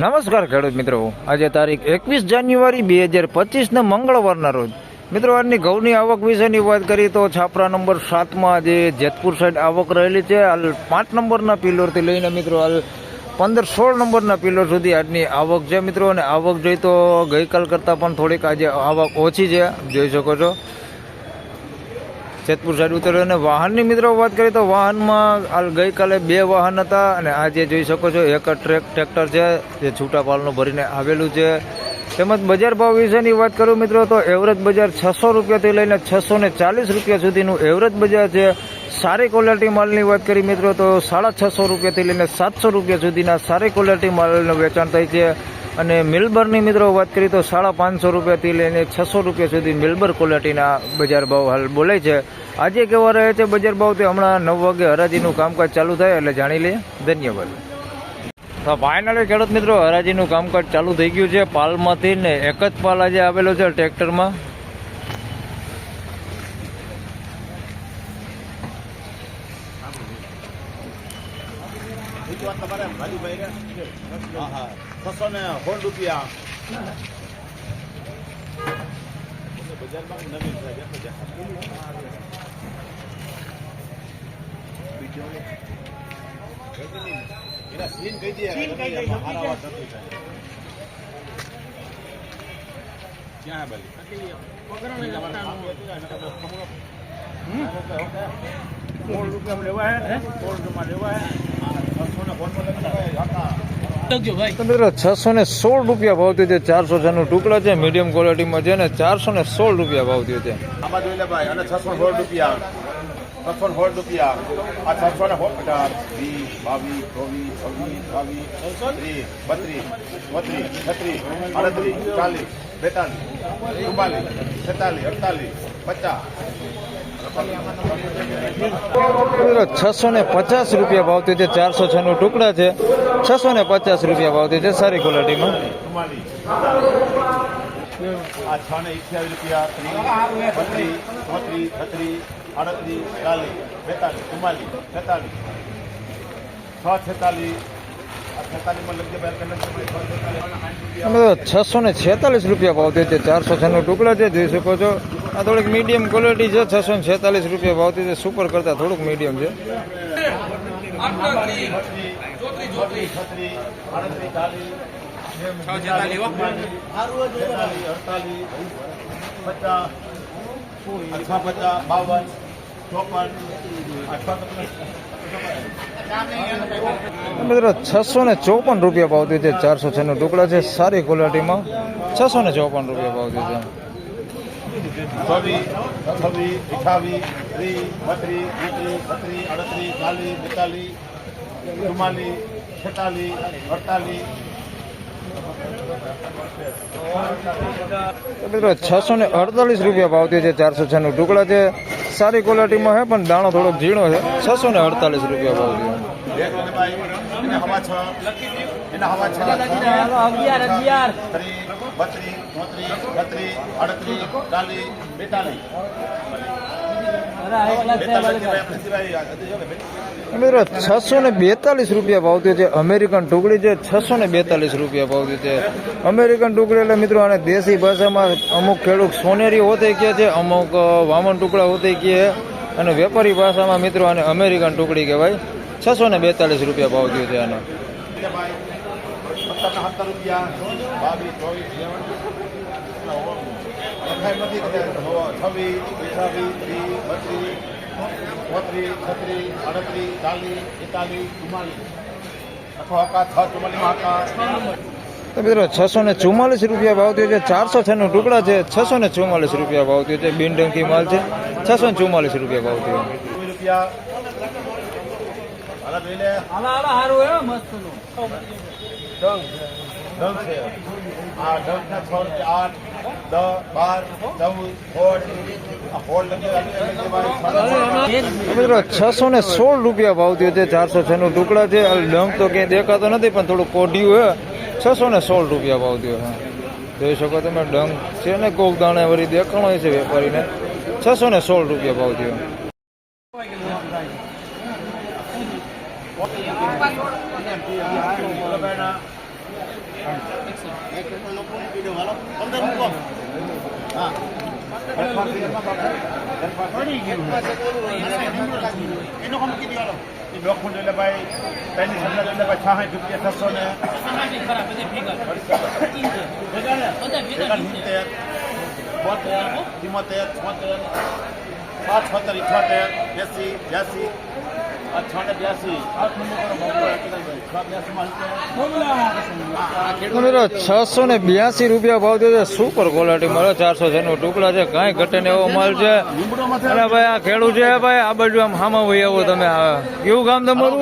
નમસ્કાર ખેડૂત મિત્રો. આજે તારીખ એકવીસ જાન્યુઆરી બે હજાર પચીસના મંગળવારના રોજ. મિત્રો, આજની ઘઉંની આવક વિશેની વાત કરીએ તો છાપરા નંબર સાતમાં જે જેતપુર સાઈડ આવક રહેલી છે. હાલ પાંચ નંબરના પિલરથી લઈને મિત્રો, હાલ પંદર સોળ નંબરના પિલર સુધી આજની આવક છે મિત્રો. અને આવક જોઈ તો ગઈકાલ કરતાં પણ થોડીક આજે આવક ઓછી છે. જોઈ શકો છો. જેતપુર સાઈડ ઉતર્યો અને વાહનની મિત્રો વાત કરીએ તો વાહનમાં ગઈકાલે બે વાહન હતા અને આજે જોઈ શકો છો, એક ટ્રેક ટ્રેક્ટર છે, જે છૂટા પાલનું ભરીને આવેલું છે. તેમજ બજાર ભાવ વિશેની વાત કરું મિત્રો તો એવરેજ બજાર છસો રૂપિયાથી લઈને છસો ને ચાલીસ રૂપિયા સુધીનું એવરેજ બજાર છે. સારી ક્વોલિટી માલની વાત કરી મિત્રો તો સાડા છસો રૂપિયાથી લઈને સાતસો રૂપિયા સુધીના સારી ક્વોલિટી માલનું વેચાણ થાય છે. અને મિલબરની મિત્રો વાત કરીએ તો સાડા પાંચસો રૂપિયાથી લઈને છસો રૂપિયા સુધી મિલબર ક્વોલિટીના બજાર ભાવ હાલ બોલાય છે. આજે કેવા રહે છે બજાર ભાવ તે હમણાં નવ વાગે હરાજીનું કામકાજ ચાલુ થાય એટલે જાણી લઈએ. ધન્યવાદ. તો ફાઇનલી ખેડૂત મિત્રો, હરાજીનું કામકાજ ચાલુ થઈ ગયું છે. પાલમાંથી ને એક જ પાલ આજે આવેલો છે ટ્રેક્ટરમાં. વાત તમારે ભાજીભાઈ? હા હા. છસો ને સોળ રૂપિયા. બજારમાં નવી. એના સીન કહી દે હારા વાત નથી થાય. ક્યાં હે બાલી? સોળ રૂપિયા લેવા હે? સોળ રૂપિયા લેવા હે? તો ને સોળ રૂપિયા ભાવ છે, ચારસો છનું ટુકડા છે મીડિયમ ક્વોલિટીમાં છે ને ચારસો ને સોળ રૂપિયા ભાવ છે. આમાં રૂપિયા. આ છસો ને છેતાલીસ, અડતાલીસ, પચાસ છસો ને પચાસ રૂપિયા ભાવતી છે ચારસો છનું ટુકડા છે છસો ને પચાસ રૂપિયા ભાવતી છે સારી ક્વોલિટીમાં આ છ ને અઠ્યાવીસ રૂપિયા ત્રીસ બત્રીસ ચોત્રીસ છત્રીસ આડત્રીસ ચાલીસ બેતાલીસ ચુમ્માલીસ છેતાલીસ છ છેતાલીસ છ છસો ને છેતાલીસ રૂપિયા ભાવ છે ચારસો છનું ટુકડા છે જોઈ શકો છો. આ થોડીક મીડિયમ ક્વોલિટી છે છસો ને છેતાલીસ રૂપિયા ભાવતી છે સુપર કરતાં થોડુંક મીડિયમ છે. મિત્રો, છસો ને ચોપન રૂપિયા ભાવતી છે, ચારસો છન્નું ટુકડા છે, સારી ક્વોલિટીમાં છસો ને ચોપન રૂપિયા ભાવતી છે. છવ્વીસ છવ્વીસ અઠાવીસ ત્રીસ બત્રીસ ત્રીસ છત્રીસ અડત્રીસ ચાલીસ બેતાલીસ ચુમ્માલીસ છેતાલીસ અડતાલીસ મિત્રો, છસો ને અડતાલીસ રૂપિયા ભાવ થયો છે ચારસો છનું ટુકડા છે, સારી ક્વોલિટીમાં છે પણ દાણો થોડોક ઝીણો છે. છસો ને અડતાલીસ રૂપિયા ભાવ થયો એને હવા છ. એના હવા છ. ત્રીસ બત્રીસ ચોત્રીસ બત્રીસ અડત્રીસ ચાલીસ બેતાલીસ. બેતાલીસ આપણે સિવાય હતી જો કે ભાઈ મિત્રો છસો ને બેતાલીસ રૂપિયા ભાવ થયો છે. અમેરિકન ટુકડી છે છસો ને બેતાલીસ રૂપિયા ભાવ થયો છે. અમેરિકન ટુકડી એટલે મિત્રો આને દેશી ભાષામાં અમુક ખેડૂત સોનેરી હોતે કહે છે અમુક વામન ટુકડા હોતે કહે અને વેપારી ભાષામાં મિત્રો આને અમેરિકન ટુકડી કહેવાય. છસો ને બેતાલીસ રૂપિયા ભાવ થયો છે આનો. છ તો મિત્રો છસો ને ચુમ્માલીસ રૂપિયા ભાવ થયો છે. ચારસો છનું ટુકડા છે. છસો ને ચુમ્માલીસ રૂપિયા ભાવ થયો છે. બિનડંકી માલ છે. છસો ને ચુમ્માલીસ રૂપિયા ભાવ થયો. રૂપિયા હાલા જોઈ લે. ડંગ છે. આ ડંગના છ રૂપિયા આઠ દસ બાર ચૌદ સોળ. આ સોળ લગી મિત્રો છસો ને સોળ રૂપિયા ભાવ થયો છે ચારસો છનું ટુકડા છે. ડંગ તો ક્યાંય દેખાતો નથી પણ થોડું કોઢિયું હોય છસો ને સોળ રૂપિયા ભાવ થયો હા. જોઈ શકો તમે ડંગ છે ને કોક દાણે વળી દેખાણો છે વેપારીને. છસો ને સોળ રૂપિયા ભાવ થયો. મૂકો એનો કોમ કીધી વાળો એ ડોક્યુમેન્ટ એટલે ભાઈ પહેલી સંદર એટલે ભાઈ છાસઠ રૂપિયા છસો ને બોતેર ચુમ્મોતેર છોતેર પાંચ છોતેર ઇઠોતેર એસી બ્યાસી છસો ને બ્યાસી રૂપિયા ભાવ દે છે. સુપર ક્વોલિટી મળે ચારસો જેનું ટુકડા છે. કાંઈ ઘટે ને એવો માલ છે. અને ભાઈ આ ખેડૂત છે ભાઈ આ બાજુ આમ હામા ભાઈ આવો તમે કેવું ગામ તમારું?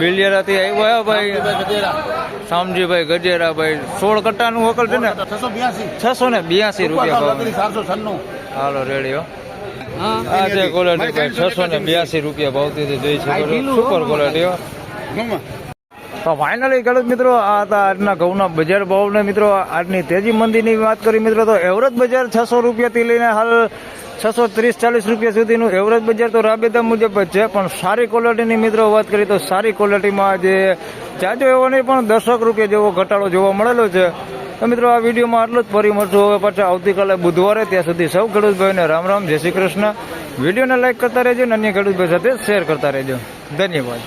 બિલિયાળા. થી આવ્યો ભાઈ. શામજીભાઈ ગજેરા ભાઈ. સોળ કટ્ટાનું વકલ છે ને? છસો ને બ્યાસી રૂપિયા ભાવ. હાલો રેડિયો આ છે ક્વોલિટી ભાઈ છસો ને બ્યાસી રૂપિયા ભાવતી તો જોઈ શકો સુપર ક્વોલિટી તો ફાઇનલી ખેડૂત મિત્રો આ હતા આજના ઘઉંના બજાર ભાવને મિત્રો આજની તેજી મંદીની વાત કરી મિત્રો તો એવરેજ બજાર છસો રૂપિયાથી લઈને હાલ છસો ત્રીસ ચાલીસ રૂપિયા સુધીનું એવરેજ બજાર તો રાબેતા મુજબ જ છે પણ સારી ક્વોલિટીની મિત્રો વાત કરીએ તો સારી ક્વોલિટીમાં જે જાજો એવો નહીં પણ દસક રૂપિયા જેવો ઘટાડો જોવા મળેલો છે. તો મિત્રો, આ વિડીયોમાં આટલું જ. ફરી મળશું હવે પાછા આવતીકાલે બુધવારે. ત્યાં સુધી સૌ ખેડૂતભાઈને રામ રામ, જય શ્રી કૃષ્ણ. વિડીયોને લાઇક કરતા રહેજો અને અન્ય ખેડૂતભાઈ સાથે શેર કરતા રહેજો. ધન્યવાદ.